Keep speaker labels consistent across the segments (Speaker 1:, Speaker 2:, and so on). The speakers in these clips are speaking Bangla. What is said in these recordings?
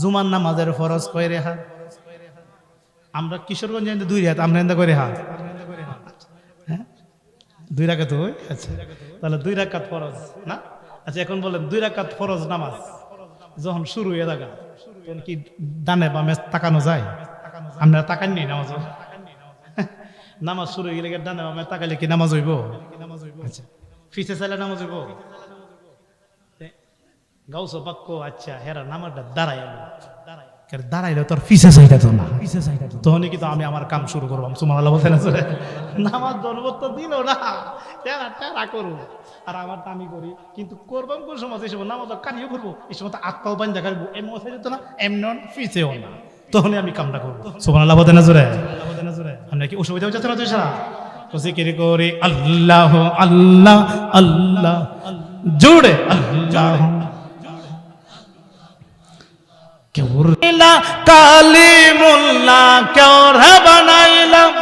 Speaker 1: জুমার নামাজের ফরজ কয় রে হাত? আমরা কিশোরগঞ্জ দুই রেহাত আমরা এন্দা করে হ্যাঁ? দুই রাকাত হয় আচ্ছা। তাহলে দুই রাকাত ফরজ, না? আচ্ছা এখন বলেন, দুই রাকাত ফরজ নামাজ যখন শুরু হয়ে থাকা তখন কি ডানে বামে তাকানো যায়? আমরা আপনারা তাকাননি নামাজ? নামাজ শুরু হয়ে গেলে ডানে বামে তাকালে কি নামাজ হইব? আচ্ছা। ফিসে চাইলে নামাজ হইব? গাউস বাক্য আচ্ছা হেরা নামাজটা দাঁড়াইল দাঁড়াইলে তোর ফিসে চাইটা তো না ফিসে চাইটা তো তখনই কিন্তু আমি আমার কাম শুরু করব সুমান আল্লাহ বলতে না নামাজ তো দিল না টেরা টেরা করব আর আমারটা আমি করি কিন্তু করবাম কোন সময় এই সময় নামাজ কানিও করব এই সময় তো আত্মাও বান্ধা কাটবো এমন মশাই যেত না এমন ফিসেও না তখনই আমি কামটা করব সুমান আল্লাহ বলতে না জোরে আমরা কি অসুবিধা হচ্ছে না তুই সারা তো জিকির করি আল্লাহ আল্লাহ আল্লাহ জোরে আল্লাহ কেউ কালি মোল্লা কেউ বানাইলাম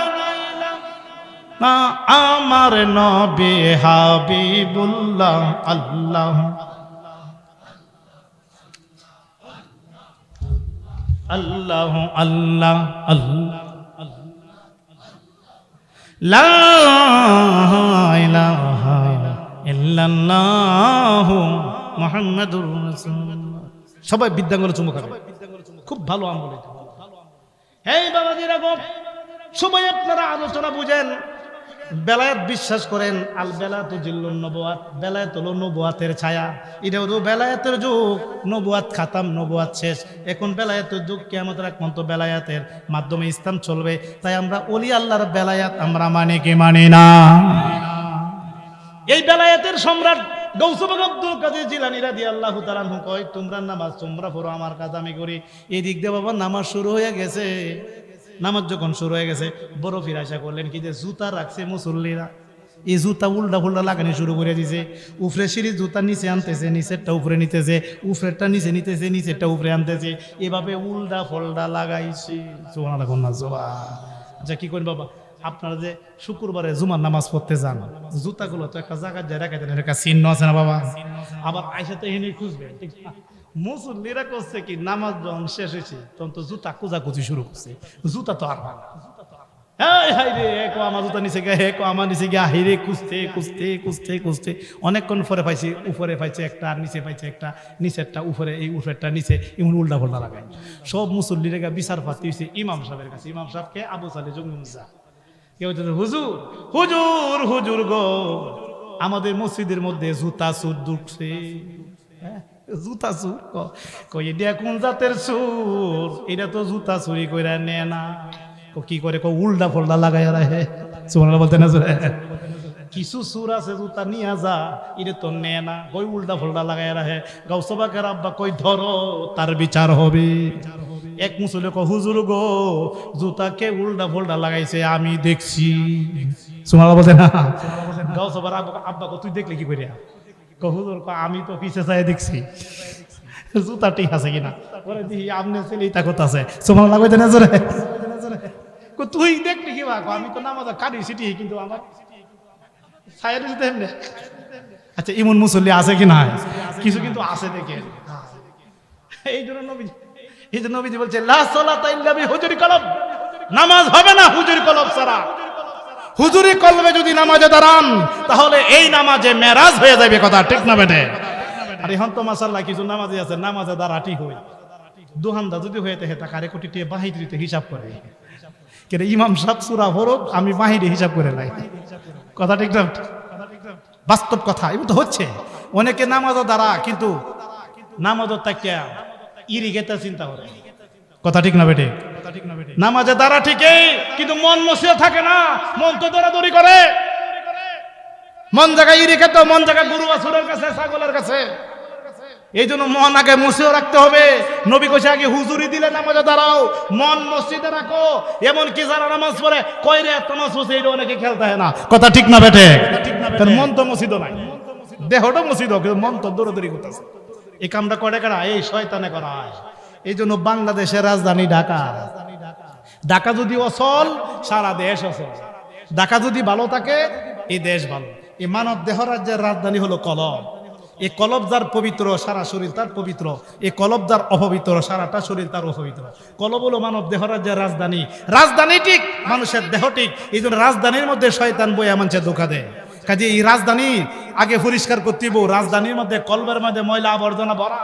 Speaker 1: না আমার নবী হাবিবুল্লাহ আল্লাহ। আল্লাহ আল্লাহ আল্লাহ। মুহাম্মাদুর সবাই বিদ্যাঙ্গলে চুমু খাবে ভালো আমল এই বাবাজি রাখো সবাই আপনারা আলোচনা বুঝেন, বেলায়াত বিশ্বাস করেন, আল বেলাত জিল্লুন নবুয়াত, বেলায়াত হলো নবুয়াতের ছায়া। এটা হলো বেলায়াতের যুগ, নবুয়াত খাতাম, নবুয়াত শেষ। এখন বেলায়াতের যুগ কেমতের একমাত্র বেলায়াতের মাধ্যমে ইসলাম চলবে। তাই আমরা অলি আল্লাহর বেলায়াত, আমরা মানে কি মানে না। এই বেলায়াতের সম্রাট তালানহু কয়, তোমরা নামাজ, তোমরা পড়ো, আমার কাজ আমি করি। এই দিক দিয়ে বাবা নামাজ শুরু হয়ে গেছে। নামাজ যখন শুরু হয়ে গেছে, বড় ফিরাশা করলেন কি যে, জুতা রাখছে মুসল্লিরা। এই জুতা উল্টা লাগানি শুরু করে দিছে। উফরে সিঁড়ি জুতা নিচে আনতেছে, নিচেরটা উপরে নিতেছে। উফরেরটা নিচে নিতেছে, নিচেরটা উপরে আনতেছে। এভাবে উল্টা ফল্টা লাগাইছে। জোয়া লাগুন না জোয়া আচ্ছা কি করি বাবা? আপনারা যে শুক্রবারে জুমার নামাজ পড়তে যান, জুতাগুলো তো একটা জায়গায় যায় রেখে দেন একটা চিহ্ন আছে না বাবা? আবার আইসা তো এনে খুঁজবেন ঠিক? মুসল্লিরা করছে কি, নামাজ যখন শেষ হয়েছে, তখন তো জুতা কুচাকুচি শুরু করছে। জুতা তো আর আমার জুতা নিচে অনেকক্ষণ পরে পাইছি, উপরে পাইছে একটা নিচে পাইছে একটা উপরে, এই উপরেরটা নিচে, এমন উল্টা পাল্টা লাগাই সব মুসল্লিরা বিচার পাতি ইমাম সাহেবের কাছে। ইমাম সাহেবকে আবু সালে জঙ্গিমুজা কেউ হুজুর হুজুর হুজুর গো আমাদের মসজিদের মধ্যে জুতা সুর ঢুকছে। হ্যাঁ, জুতা ক- কই এটা কোন জাতের চুর এটা তো জুতা চুরি করে নেয় না। কি করে? ক উল্টা ফল্টা লাগাই রাখে সুমনা বলতে না। কিছু সুর আছে জুতা নিয়ে যা এটা তো নেয় না। কই উল্টা ফল্টা লাগাই রাখে গাউসবাকের আব্বা কই ধরো তার বিচার হবে। এক মুসলে ক হুজুর গো, জুতাকে উল্টা ফল্টা লাগাইছে, আমি দেখছি। সুমালা বলতে না। গাউসবার আব্বা আব্বা তুই দেখলে কি করিয়া ক হুজুর ক আমি তো পিছে চাই দেখছি। জুতা ঠিক আছে কিনা? পরে দিহি, আমনে ছেলে তা কথা আছে সুমালা লাগাইতে না জোরে? তুই দেখলি কি বা? আমি তো নামাজ কাটি সিটি কিন্তু আমার ছায়ের দিতে এমনি আচ্ছা ইমন মুসল্লি আছে কি না কিছু কিন্তু আছে দেখে এই জন্য নবী এই জন্য নবীজি বলছে হুজুরি কলব। নামাজ হবে না হুজুরি কলব ছাড়া। হুজুরি কলবে যদি নামাজে দাঁড়ান, তাহলে এই নামাজে মেরাজ হয়ে যাবে কথা, ঠিক না বেটে? আর এখন তো মাসাল্লাহ কিছু নামাজে আছে, নামাজে দাঁড়া ঠিক হই। দোহানদা যদি হয়ে থাকে কারে কোটি টিয়ে বাহির দিতে হিসাব করে? কেন ইমাম সাহেব সুরা ভরক আমি বাহিরে হিসাব করে নাই কথা ঠিক না? বাস্তব কথা এগুলো তো হচ্ছে। অনেকে নামাজও দ্বারা কিন্তু নামাজও তাকিয়া। ইরিগেতে চিন্তা করে। কথা ঠিক না বেটে নামাজে দ্বারা ঠিকই কিন্তু মন মসিয়ে থাকে না মন তো দৌড়াদৌড়ি করে। মন জায়গায় ইরি খেত মন জায়গায় গরু বাছুরের কাছে ছাগলের কাছে। এই জন্য মন আগে মুছেও রাখতে হবে। নবী কইছে আগে হুজুরি দিলে নামাজে দাঁড়াও মন মসজিদে রাখো। এমন কি যারা নামাজ পড়ে কয় রে নামাজ পড়ছে এটা অনেকে খেলতে হয় না। কথা ঠিক না বেটে কারণ মন তো মসজিদও নাই। দেহটা মসজিদ কিন্তু মন তো দৌড়াদৌড়ি করতেছে। এই কামটা করে কারা? এই শয়তানে করা হয়। এই জন্য বাংলাদেশের রাজধানী ঢাকা। ঢাকা যদি অচল সারা দেশ অচল ঢাকা যদি ভালো থাকে, এই দেশ ভালো। এই মানব দেহ রাজ্যের রাজধানী হলো কলম এই কলব যার পবিত্র, সারা শরীর তার পবিত্র। এই কলব যার অপবিত্র, সারাটা শরীর তার অপবিত্র। কলব হলো মানব দেহ রাজ্যের রাজধানী। রাজধানী ঠিক, মানুষের দেহ ঠিক। এই জন্য রাজধানীর মধ্যে শয়তান বইয়া মানুষের ধোকা দেয়। কাজে এই রাজধানী আগে পরিষ্কার করতে হইব। রাজধানীর মধ্যে কলবের মধ্যে ময়লা আবর্জনা ভরা।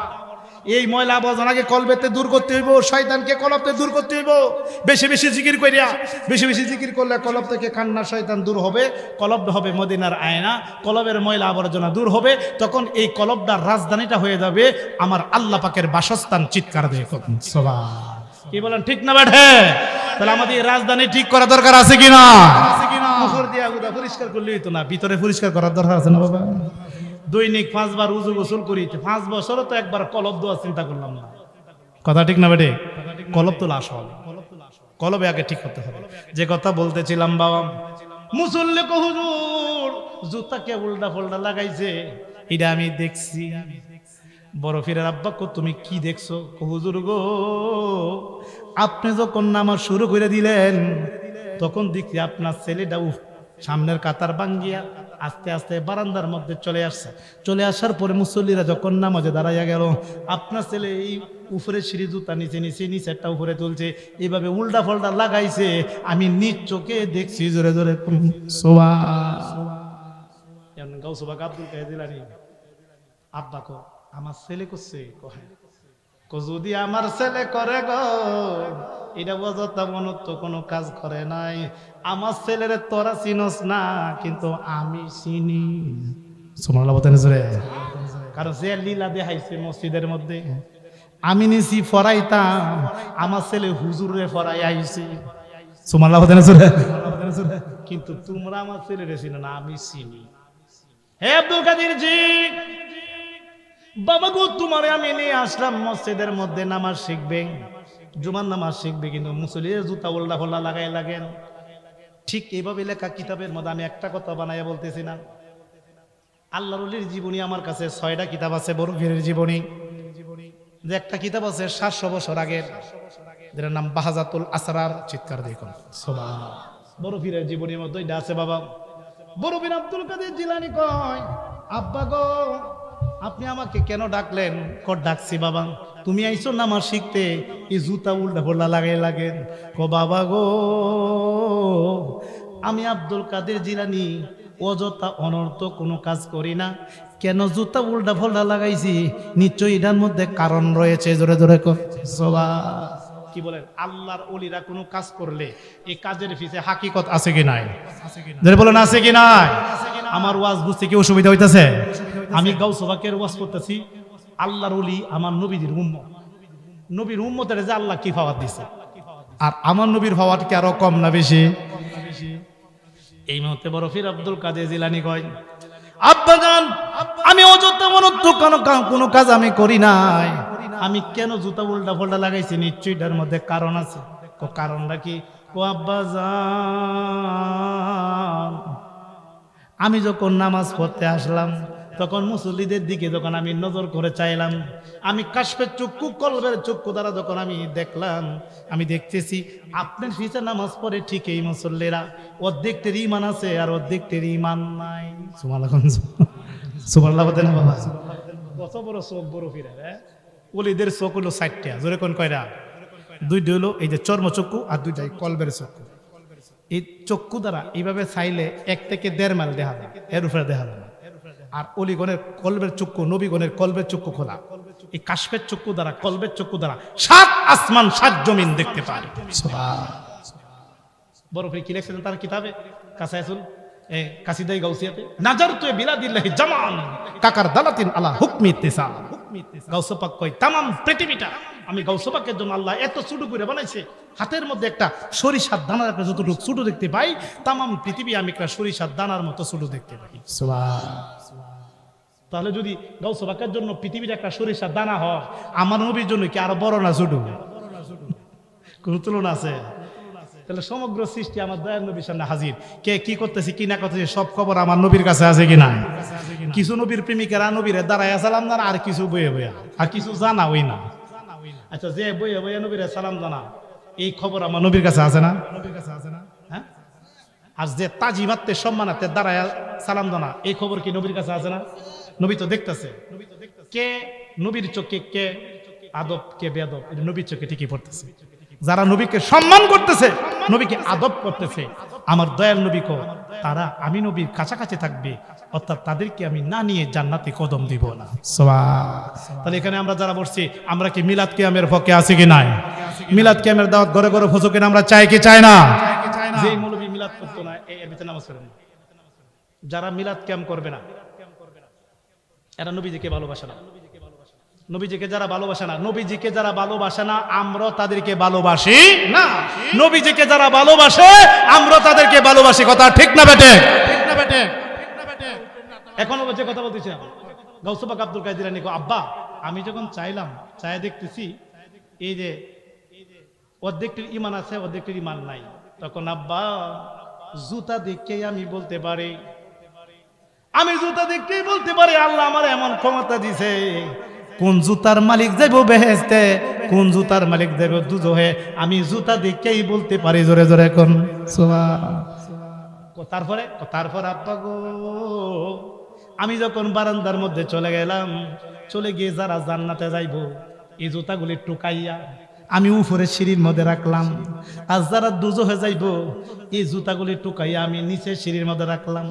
Speaker 1: এই ময়লা আবর্জনাকে কলবেতে দূর করতে হইব, শয়তানকে কলবতে দূর করতে হইব। বেশি বেশি জিকির করিয়া বেশি বেশি জিকির করলে কলব থেকে কান্না শয়তান দূর হবে, কলব হবে মদিনার আয়না, কলবের ময়লা আবর্জনা দূর হবে। তখন এই কলবটার রাজধানীটা হয়ে যাবে আমার আল্লাহ পাকের বাসস্থান চিৎকার দিয়ে সবা কি বলেন, ঠিক না ব্যাঠে? তাহলে আমাদের রাজধানী ঠিক করা দরকার আছে কিনা? উপর দিয়ে আগুদা পরিষ্কার না। ভিতরে পরিষ্কার করার দরকার আছে না বাবা? দৈনিক পাঁচবার উজু গোসল করি। পাঁচ বছরও তো একবার কলব চিন্তা করলাম না। কথা ঠিক না বেটে? কলব তো লাশ হবে। কলবে আগে ঠিক হতে হবে। যে কথা বলতেছিলাম বাবা কহুজুর জুতাকে উল্টা ফোল্টা লাগাইছে, এটা আমি দেখছি। বড় ফিরের আব্বা কো, তুমি কি দেখছ? হুজুর গো, আপনি যখন নামাজ শুরু করে দিলেন তখন দেখছি আপনার ছেলেটা, উফ, সামনের কাতার ভাঙ্গিয়া আস্তে আস্তে বারান্দার মধ্যে চলে আসছে। চলে আসার পরে মুসল্লিরা যখন নামাজে দাঁড়াইয়া গেল, আপনার ছেলে এই উপরে সিঁড়ি জুতা নিচে নিচে নিচেরটা উপরে তুলছে এইভাবে উল্টা ফল্টা লাগাইছে, আমি নিজ চোখে দেখছি জোরে জোরে সোয়া আব্দুল কাহে দিলানি আব্বা কো আমার ছেলে করছে কহে যদি আমার ছেলে করে গো, এটা মনত তো কোনো কাজ করে নাই। আমার ছেলের তোরা চিনস না, কিন্তু আমি চিনি। কারণ যে লীলা দেখাইছে মসজিদের মধ্যে, আমি নিছি, ফরাইতাম, আমার ছেলে হুজুরে ফরাই আইছে। কিন্তু তোমরা আমার ছেলের চিনো না, আমি চিনি। হে আব্দুল কাদির জি বাবা গো, তোমারে আমি নিয়ে আসলাম মসজিদের মধ্যে নামাজ শিখবে। জুমার নামাজ শিখবে কিন্তু মুসলির জুতা উল্টা ফোল্লা লাগাই লাগেন। ঠিক এইভাবে লেখা কিতাবের মধ্যে আমি একটা কথা বানাইয়া বলতেছি না। আল্লাহ রলির জীবনী আমার কাছে ছয়টা কিতাব আছে, বড় ফিরের জীবনী। যে একটা কিতাব আছে সাতশো বছর আগের, যেটার নাম বাহাজাতুল আসরার চিৎকার দেখুন সোমা বড় ফিরের জীবনীর মধ্যে এটা আছে বাবা। বড় বীর আব্দুল কাদের জিলানি কয়, আব্বা গো আপনি আমাকে কেন ডাকলেন? ক ডাকছি বাবা। তুমি আইছো আমার শিখতে, এই জুতা উল্টা ফোল্লা লাগাই লাগেন। ক বাবা গো, আমি আব্দুল কাদের জিলানি, অযথা অনর্থ কোনো কাজ করি না। কেন জুতা উল্টা ফোল্টা লাগাইছি? নিশ্চয়ই এটার মধ্যে কারণ রয়েছে, জোরে জোরে কর। সবা কি বলেন, আল্লাহর অলিরা কোনো কাজ করলে এই কাজের পিছে হাকিকত আছে কি নাই? বলেন, আছে কি নাই? আমার ওয়াজ বুঝতে কি অসুবিধা হইতেছে? আমি গাউসবাকের ওয়াজ করতেছি, আল্লাহর অলি আমার নবীদের উম্মত। নবীর উম্মতের যে আল্লাহ কি ফাওয়াত দিছে? আর আমার নবীর ফাওয়াত কি আরও কম না বেশি? এই মুহূর্তে বড় ফির আব্দুল কাদের জিলানি কয়, আব্বাজান, আমি অযথা মনত কোনো কোনো কাজ আমি করি নাই। আমি কেন জুতা উল্টা ফোল্টা লাগাইছি? নিশ্চয়ই এটার মধ্যে কারণ আছে। কারণটা কি? কো আব্বাজান আমি যখন নামাজ পড়তে আসলাম, তখন মুসল্লিদের দিকে যখন আমি নজর করে চাইলাম, আমি কাশফের চক্ষু, কলবের চক্ষু দ্বারা যখন আমি দেখলাম, আমি দেখতেছি আপনার ফিসে নামাজ পড়ে ঠিক এই মুসল্লিরা। অর্ধেকটের ইমান আছে আর অর্ধেকটের ইমান নাই। সুমালাগঞ্জ সুমাল্লাহ বাবা বড় চোখ বড় ফিরে হ্যাঁ? ওলিদের চোখ হলো ষাটটা জোরে কোন কয়রা দুইটা হলো এই যে চর্মচক্ষু আর দুইটাই কলবের চক্ষু। এই চক্ষু দ্বারা এইভাবে চাইলে এক থেকে দেড় মাইল দেখা যায়, এর উপরে দেখা যায়। আর অলিগণের কলবের চক্ষু, নবীগণের কলবের চক্ষু খোলা। এই কাশ্মের চক্ষু দ্বারা, কলবের চক্ষু দ্বারা সাত আসমান, সাত জমিন দেখতে পারে বড় কি লিখছিলেন তার কিতাবে? কাসাইসুল কাসিদাই গাউসিয়াতে নাজার তুই বিলাদিল্লাহি জামান কাকার দালাতিন আলা হুকমি ইত্তিসাল। গাউসপাক কই তামাম পৃথিবীটা। আমি গাউসপাকের জন্য আল্লাহ এত ছোট করে বানাইছে, হাতের মধ্যে একটা সরিষার দানার একটা যতটুকু ছোট দেখতে পাই, তামাম পৃথিবী আমি একটা সরিষার দানার মতো ছোট দেখতে পাই। তাহলে যদি গাউসপাকের জন্য পৃথিবীর একটা সরিষার দানা হয়, আমার নবীর জন্য কি আরও বড় না ছোট? কোন তুলনা আছে? তাহলে সমগ্র সৃষ্টি আমার দয়াল নবীর সামনে হাজির। কে কি করতেছে, কি না করতেছে, সব খবর আমার নবীর কাছে আছে কি না কিছু নবীর প্রেমিকেরা নবীরে দাঁড়ায় সালাম জানা, আর কিছু বইয়ে বইয়া, আর কিছু জানা ওই না। আচ্ছা যে বইয়ে বইয়ে নবীরে সালাম জানা, এই খবর আমার নবীর কাছে আছে না? নবীর কাছে আছে না হ্যাঁ? আর যে তাজি মাত্রে সম্মানাতে দাঁড়ায় সালাম জানা, এই খবর কি নবীর কাছে আছে না? নবী তো দেখতেছে। কে নবীর চোখে কে আদব, কে বেদব নবীর চোখে ঠিকই পড়তেছে। যারা নবীকে সম্মান করতেছে নবীকে আদব করতেছে। আমার দয়াল নবী কো, তারা আমি নবীর কাছাকাছি থাকবে, অর্থাৎ তাদেরকে আমি না নিয়ে জান্নাতে কদম দিব না। তাহলে এখানে আমরা যারা বসছি, আমরা কি মিলাদ কিয়ামের পক্ষে আছি কি নাই? মিলাদ কিয়ামের দাওয়াত ঘরে ঘরে ফুসো কিনা আমরা চাই কি চাই না? যে মৌলবী মিলাদ করতো না এর ভিতরে নামাজ। যারা মিলাদ ক্যাম্প করবে না, এরা নবীজিকে ভালোবাসে না। নবীজিকে যারা ভালোবাসে না নবীজিকে যারা ভালোবাসে না আমরা তাদেরকে ভালোবাসি না। নবীজিকে যারা ভালোবাসে আমরা তাদেরকে ভালোবাসি। কথা ঠিক না বেটে ঠিক না বেটে এখনও যে কথা বলতেছিলাম গৌসবাক আব্দুল কাদির নিকো আব্বা আমি যখন চাইলাম চাই দেখতেছি এই যে অর্ধেকটির ইমান আছে অর্ধেকটির ইমান নাই। তখন আব্বা জুতা দেখেই আমি বলতে পারি। আমি জুতা দেখতেই বলতে পারি আল্লাহ আমার এমন ক্ষমতা দিছে। কোন জুতার মালিক যাইব বেহেস্তে কোন জুতার মালিক যাইব দুজহে? আমি জুতা দেখেই বলতে পারি জোরে জোরে এখন। তারপরে? তারপর আব্বা গো আমি যখন বারান্দার মধ্যে চলে গেলাম চলে গিয়ে যারা জান্নাতে যাইব এই জুতাগুলি টুকাইয়া আমি উপরে সিঁড়ির মধ্যে রাখলাম। আর যারা দুজো হয়ে যাইব, এই জুতাগুলি টুকাইয়া আমি নিচে সিঁড়ির মধ্যে রাখলাম।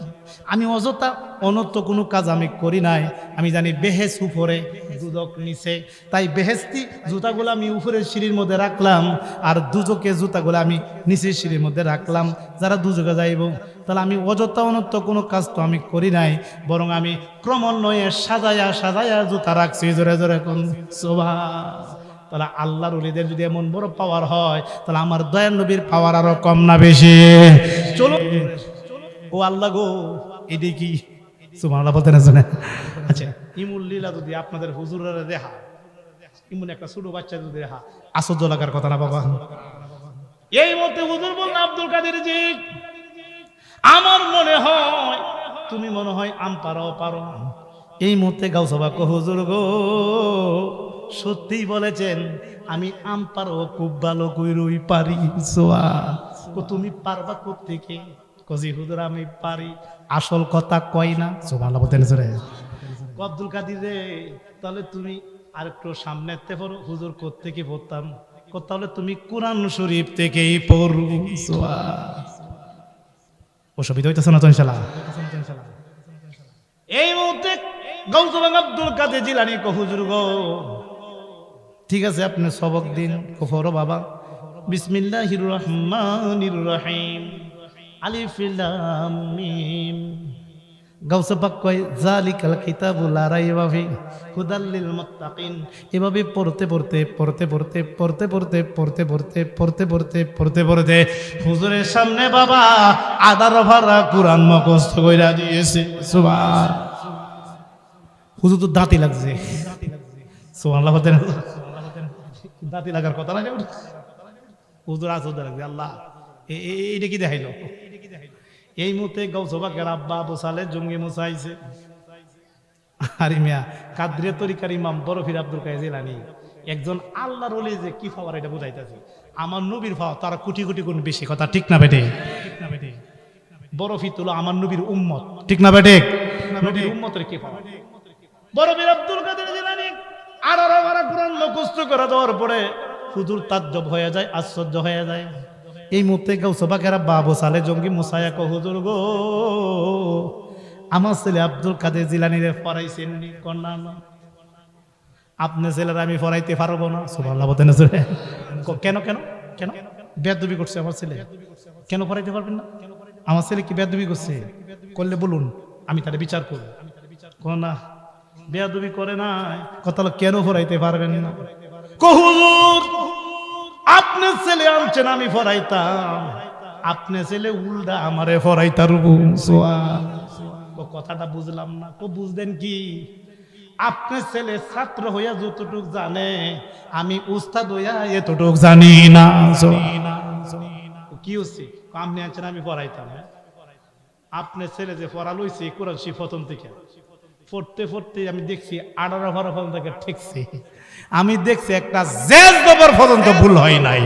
Speaker 1: আমি অযথা অনর্থ কোনো কাজ আমি করি নাই। আমি জানি বেহেস উপরে, দুদক নিচে। তাই বেহেস্তি জুতাগুলো আমি উপরে সিঁড়ির মধ্যে রাখলাম আর দুজকে জুতাগুলো আমি নিচে সিঁড়ির মধ্যে রাখলাম। যারা দুজকে যাইব, তাহলে আমি অযথা অনর্থ কোনো কাজ তো আমি করি নাই, বরং আমি ক্রমান্বয়ে সাজায়া সাজায়া জুতা রাখছি। জোরে জোরে কোন। শোভা তাহলে আল্লাহর উলিদের যদি এমন বড় পাওয়ার হয়, তাহলে আমার দয়াল নবীর পাওয়ার আরও কম না বেশি? চলো। ও আল্লাহ গো, এটি কি? সুবহানাল্লাহ বলতে না শুনে। আচ্ছা ইমুল লীলা যদি আপনাদের হুজুরের দেখা ইমুন একটা ছোট বাচ্চা যদি দেখা আশ্চর্য লাগার কথা না বাবা। এই মতে হুজুর বললেন, আব্দুল কাদের জি, আমার মনে হয় তুমি মনে হয় আম পারো পারো এই মুহূর্তে গাউসভা কো, হুজুর গো সত্যিই বলেছেন, আমি আম পারো খুব ভালো কইরই পারি, সোয়া। তুমি পারবা কোত্থেকে? কজি হুজুর, আমি পারি। আসল কথা কয় না? সোমালা বলতেন জোরে। আব্দুল কাদির রে, তাহলে তুমি আর একটু সামনে পড়ো হুজুর, কোত্থেকে পড়তাম? তাহলে তুমি কোরআন শরীফ থেকেই পড়ু, সোয়া। অসুবিধা হইতেছে না তো ইনশাল্লাহ এই মুহূর্তে গৌতম আব্দুল কাদের জিলানি কো, হুজুর গো। ঠিক আছে আপনি সবক দিন কফর বাবা বিসমিল্লাহির রহমানির রহিম আলিফ লাম মিম গাউসে কয় জালিকাল কিতাবুল লা রাইবা ফি হুদাল লিল মুত্তাকিন এভাবে পড়তে পড়তে পড়তে পড়তে পড়তে পড়তে পড়তে পড়তে পড়তে পড়তে পড়তে পড়তে হুজুরের সামনে বাবা আদার ভরা কুরআন মুখস্থ কইরা দিয়েছে সুবহান হুজুর তো দাঁতি লাগছে সুবহানাল্লাহ বলতে দাঁতি লাগার কথা কেউ হুজুর আসুদ লাগছে আল্লাহ। এইটা কি দেখাইলো? এই মুহূর্তে গৌসবাকের আব্বা আবু সালে জঙ্গি মুসাইছে আরে মিয়া কাদ্রিয়া তরিকার ইমাম বরফির আব্দুল একজন আল্লাহর ওলি যে কি পাওয়ার এটা বুঝাইতেছে। আমার নবীর পাওয়া তারা কোটি কোটি গুণ বেশি কথা ঠিক না বেটে বরফি তুলো আমার নবীর উম্মত ঠিক না বেটে নবীর উম্মতের কি পাওয়া বরফির আব্দুল কাদের আর আর আর কোরআন মুখস্থ করে দেওয়ার পরে হুজুর তাজ্জব হয়ে যায়, আশ্চর্য হয়ে যায়। এই মুহূর্তে গৌসবাকেরা বাবু সালে জঙ্গি মুসায়া কো, হুজুর গো, আমার ছেলে আব্দুল কাদের জিলানিরে ফরাইছেন নি কন্যা আপনি ছেলেরা আমি ফরাইতে পারব না। সুবহানাল্লাহ বলতেন কেন কেন কেন? বেদবি করছে আমার ছেলে। কেন ফরাইতে পারবেন না? আমার ছেলে কি বেদবি করছে? করলে বলুন, আমি তাহলে বিচার করব। কোন না বেয়াদবি করে না কথা কেন ফরাইতে পারবেন না? কহুজুর আপনি ছেলে আনছেন আমি ফরাইতাম। আপনি ছেলে উল্টা আমারে ফরাইতার কথাটা বুঝলাম না ও বুঝলেন কি? আপনি ছেলে ছাত্র হইয়া যতটুক জানে আমি উস্তাদ হইয়া এতটুক জানি না কি হচ্ছে? আপনি আনছেন আমি পড়াইতাম হ্যাঁ? আপনার ছেলে যে পড়া লইছে কোরআন শি প্রথম থেকে পড়তে পড়তে আমি দেখছি আঠারো বারো পর্যন্ত ঠেকছি। আমি দেখছি একটা জেজ বাবার পর্যন্ত ভুল হয় নাই।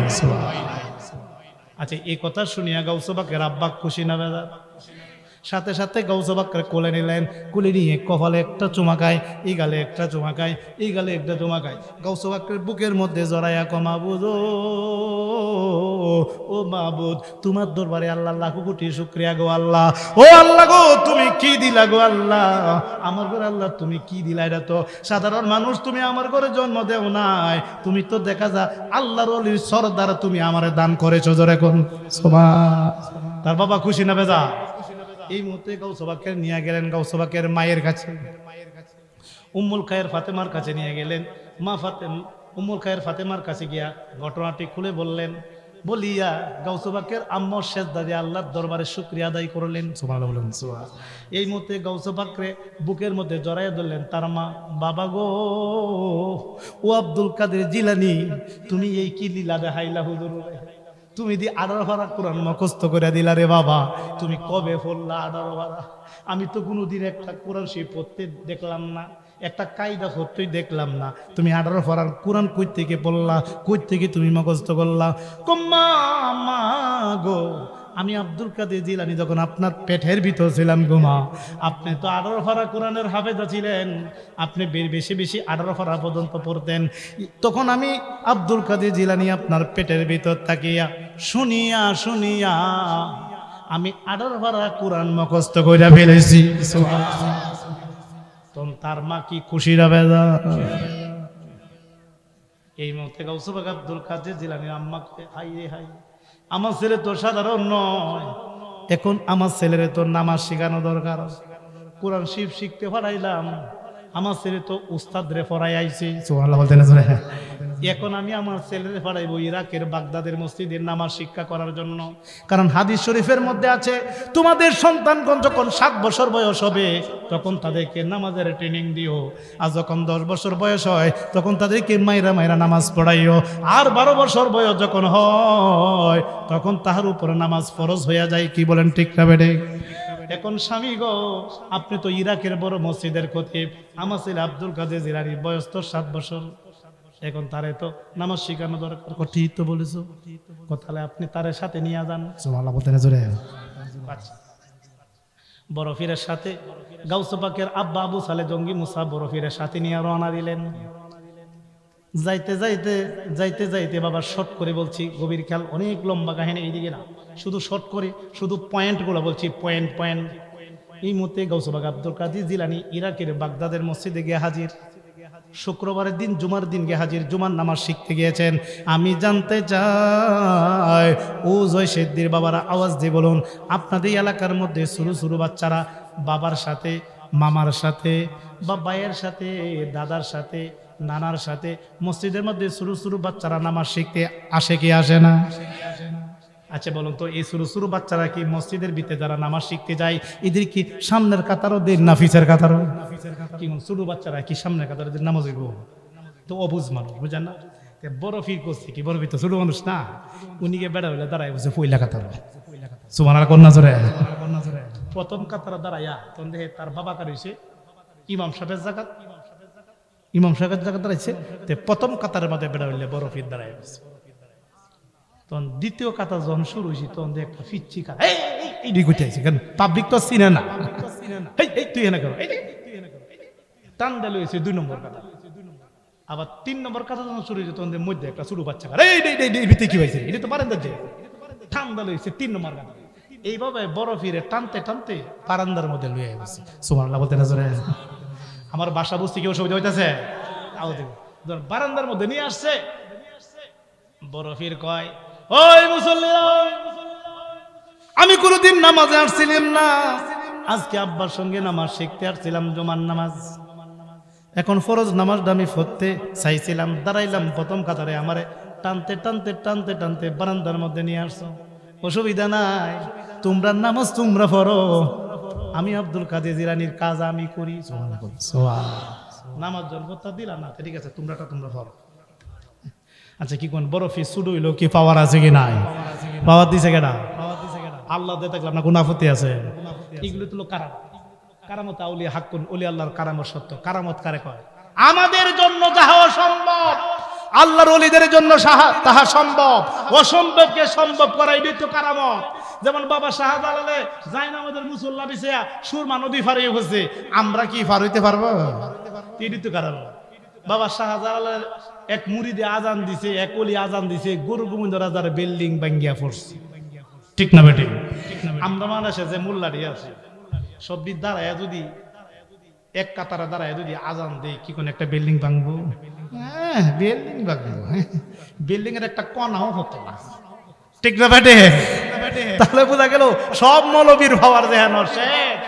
Speaker 1: আচ্ছা এই কথা শুনিয়া গাউসবাকে রাব্বা খুশি না বেদা? সাথে সাথে গৌসবাক্রে কোলে নিলেন, কুলে নিয়ে কপালে একটা চুমাকায় এই গালে একটা চুমাকায় এই গালে একটা চুমাকায় গৌসবাক্রের বুকের মধ্যে জড়াইয়া কমা বুঝো ও মাবুদ, তোমার দরবারে আল্লাহ লাখো কোটি শুক্রিয়া গো আল্লাহ। ও আল্লাহ গো, তুমি কি দিলা গো আল্লাহ? আমার ঘরে আল্লাহ, তুমি কি দিলা এটা তো? সাধারণ মানুষ, তুমি আমার ঘরে জন্ম দেও নাই। তুমি তো দেখা যা, আল্লাহর অলির সরদার তুমি আমারে দান করেছ, জোরে কোন। তার বাবা খুশি না বেজা? এই মুহূর্তে গৌসবাকের নিয়ে গেলেন গৌসবাকের মায়ের কাছে। উম্মুল খায়ের ফাতেমার কাছে নিয়ে গেলেন। মা ফাতে উম্মুল খায়ের ফাতেমার কাছে গিয়া ঘটনাটি খুলে বললেন। বলিয়া গৌসবাকের আম্মর শেষ দাদি আল্লাহর দরবারে শুক্রিয়া আদায় করলেন। সুবহানাল্লাহ বলেন সুবহান। এই মুহূর্তে গৌসবাকরে বুকের মধ্যে জড়াইয়া ধরলেন তার মা বাবা গো ও আব্দুল কাদের জিলানি তুমি এই কি লীলা দেখাইলা হুজুর? তুমি দি আঠারো ভাড়া কোরআন মুখস্থ করে দিলা রে বাবা। তুমি কবে পড়লা আঠারো ভাড়া? আমি তো কোনোদিন একটা কোরআন সেই পড়তে দেখলাম না, একটা কায়দা করতেই দেখলাম না। তুমি আঠারো ফরার কোরআন কই থেকে পড়লা? কই থেকে তুমি মুখস্থ করলা? কম্মা, মা গো আমি আব্দুল কাদের জিলানি যখন আপনার পেটের ভিতর ছিলাম গোমা আপনি তো আঠারো ফারা কোরআনের হাফেজা ছিলেন আপনি বেশি বেশি আঠারো ফারা পর্যন্ত পড়তেন। তখন আমি আব্দুল কাদের জিলানি আপনার পেটের ভিতর তাকিয়া শুনিয়া শুনিয়া আমি আঠারো ফারা কোরআন মুখস্থ কইরা ফেলেছি। তখন তার মা কি খুশি রাবে এই মুহূর্তে গৌসবাক আব্দুল কাদের জিলানির আম্মা কয়, হাই রে হাই আমার ছেলে তো সাধারণ নয়। এখন আমার ছেলের তো নামাজ শেখানো দরকার। কোরআন শিব শিখতে পারাইলাম। আমার ছেলে তো উস্তাদ রে পড়াই আইছে। সুবহানাল্লাহ। এখন আমি আমার ছেলেরে পড়াইবো ইরাকের বাগদাদের মসজিদের নামাজ শিক্ষা করার জন্য। কারণ হাদিস শরীফের মধ্যে আছে, তোমাদের সন্তানগণ যখন সাত বছর বয়স হবে, তখন তাদেরকে নামাজের ট্রেনিং দিও। আর যখন দশ বছর বয়স হয়, তখন তাদেরকে মাইরা মাইরা নামাজ পড়াইও। আর বারো বছর বয়স যখন হয়, তখন তাহার উপরে নামাজ ফরজ হইয়া যায়, কি বলেন ঠিক না বেড়ে? এখন স্বামী গো, আপনি তো ইরাকের বড় মসজিদের খতিব। আমার ছেলে আব্দুল কাদের জিলানির বয়স তো সাত বছর। এখন তারে তো নামাজ শিখানো দরকার। কো, ঠিক তো বলেছ। তাহলে আপনি তারের সাথে নিয়ে যান। জোরে। আচ্ছা। বরফিরের সাথে গাউসপাকের আব্বা আবু সালে জঙ্গি মুসা বরফিরের সাথে নিয়ে রওনা দিলেন। যাইতে যাইতে যাইতে যাইতে বাবা শর্ট করে বলছি গভীর খেয়াল অনেক লম্বা কাহিনী এইদিকে না। শুধু শর্ট করে শুধু পয়েন্টগুলো বলছি পয়েন্ট পয়েন্ট এই মুহূর্তে গৌসবাগ আব্দুল কাদির জিলানি ইরাকের বাগদাদের মসজিদে গিয়ে হাজির। শুক্রবারের দিন, জুমার দিন গিয়ে হাজির, জুমার নামাজ শিখতে গিয়েছেন। আমি জানতে চাই, ও জয় সেদ্দির বাবারা আওয়াজ দিয়ে বলুন, আপনাদের এলাকার মধ্যে শুরু শুরু বাচ্চারা বাবার সাথে, মামার সাথে, বা ভাইয়ের সাথে, দাদার সাথে, নানার সাথে, মসজিদের মধ্যে শুরু শুরু বাচ্চারা নামাজ শিখতে আসে কি আসে না? আচ্ছা বলুন তো এই শুরু শুরু বাচ্চারা কি মসজিদের ভিতরে যারা নামাজ শিখতে যায় এদের কি সামনের কাতারও দেন নাফিসের কাতারও? কি বলুন, ছোট বাচ্চারা কি সামনের কাতারও দেন নামাজ তো অবুজ মানুষ বুঝেন না? বড় ফির করছে কি? বড় ফির তো ছোট মানুষ না? উনিকে বেড়া হইলে দাঁড়ায় বসে পয়লা কাতার সুমানার কন্যা জোরে প্রথম কাতারা দাঁড়াইয়া তখন দেখে তার বাবা কার হইছে ইমাম সাহেবের জায়গা ইমাম সাহেবের জাগাত দাঁড়াইছে। প্রথম কাতারের মধ্যে বেড়া হইলে বড় ফির দাঁড়ায় বসে তখন দ্বিতীয় কাতা যখন শুরু হয়েছে তখন একটা ফিচ্ছি কাতা এই, দিকে উঠে কারণ পাবলিক তো চিনে না। তুই এনে করো এই, তুই করো। টান দেলো হয়েছে দুই নম্বর কাতা। আবার তিন নম্বর কাতা যখন শুরু হয়েছে তখন মধ্যে একটা ছোট বাচ্চা কাতা, এই ভিতরে কি হয়েছে? এটা তো বারান্দার যে। টান দেলো হয়েছে তিন নম্বর কাতা। এইভাবে বড় ফিরে টানতে টানতে বারান্দার মধ্যে লুয়ে গেছে সুমান্লা বলতে না জোরে। আমার বাসা বুঝতে কেউ সুবিধা হইতেছে? তাও দেখো। বারান্দার মধ্যে নিয়ে আসছে। বরফির কয় ওই আমি কোনোদিন নামাজে আসছিলাম না। আজকে আব্বার সঙ্গে নামাজ শিখতে আসছিলাম জমান নামাজ। এখন ফরজ নামাজটা আমি পড়তে চাইছিলাম, দাঁড়াইলাম প্রথম কাতারে আমারে টানতে টানতে টানতে টানতে বারান্দার মধ্যে নিয়ে আসছো। অসুবিধা নাই, তোমরা নামাজ তোমরা পড়ো। আমি আব্দুল কাদের জিরানির কাজ আমি করি নামাজ জন্মতা দিলা না, ঠিক আছে, তোমরাটা তোমরা পড়ো। আচ্ছা কি কোন? বড় ফি শুরু হইল কি পাওয়ার আছে কি নাই? পাওয়ার দিছে কেনা আল্লাহ দিয়ে না কোন আপত্তি আছে। এগুলো তো কারাম। কারামত আউলি হাক্কুন অলি আল্লাহর কারামত সত্য। কারামত কারে কয়? আমাদের জন্য যাহা অসম্ভব, আল্লাহর অলিদের জন্য সাহা- তাহা সম্ভব। অসম্ভবকে সম্ভব করাইবে তো কারামত। যেমন বাবা শাহজালালে যাই না আমাদের মুসল্লা দিছে সুরমা নদী ফারিয়ে হচ্ছে আমরা কি ফার হইতে পারব? তিনি তো কারণ বাবা শাহজালালের এক মুড়িদে আজান দিছে, এক অলি আজান দিছে, গরু গোবিন্দ রাজার বিল্ডিং ভাঙ্গিয়া পড়ছে। ঠিক না বেটি? আমরা মানুষে যে মোল্লাটি আছে, সব দাঁড়ায় যদি, এক কাতারা দাঁড়ায় যদি আজান দেই কি কোন একটা বিল্ডিং ভাঙবো? হ্যাঁ বিল্ডিং ভাঙবো। বিল্ডিং এর একটা কণাও হতো না। ঠিক না বেটে? তাহলে বোঝা গেল, সব মৌলবীর ভাবার দেহান শেষ।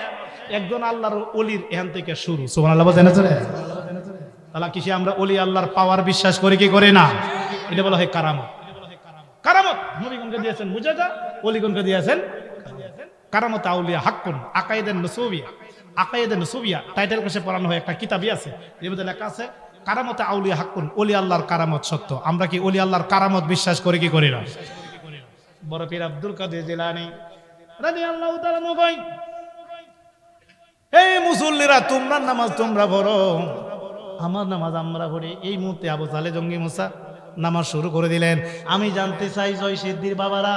Speaker 1: একজন আল্লাহর অলির এখান থেকে শুরু। সোমান আল্লাহ জেনে চলে তাহলে কিসে আমরা অলি আল্লাহর পাওয়ার বিশ্বাস করি, কি করি না? এটা বলা হয় কারামত। কারামত নবীগণকে দিয়েছেন? যা অলিগণকে দিয়েছেন? কারামত আউলিয়া, হাক্কুন আকাইদের নসুবিয়া। আকাইদের নসুবিয়া টাইটেল কাছে পড়ানো হয় একটা কিতাবই আছে। এর মধ্যে লেখা আছে, কারামতে আউলিয়া, হাক্কুন অলি আল্লাহর কারামত সত্য। আমরা কি অলি আল্লাহর কারামত বিশ্বাস করি, কি করি না? বড় পীর আব্দুল কাদের জিলানি তাআলা নবী এই মুসল্লিরা, তোমরা নামাজ তোমরা পড়ো। আমার নামাজ আমরা পড়ি। এই মুহূর্তে আবু সালে জঙ্গি মুসা নামাজ শুরু করে দিলেন। আমি জানতে চাই জয় সিদ্ধির বাবারা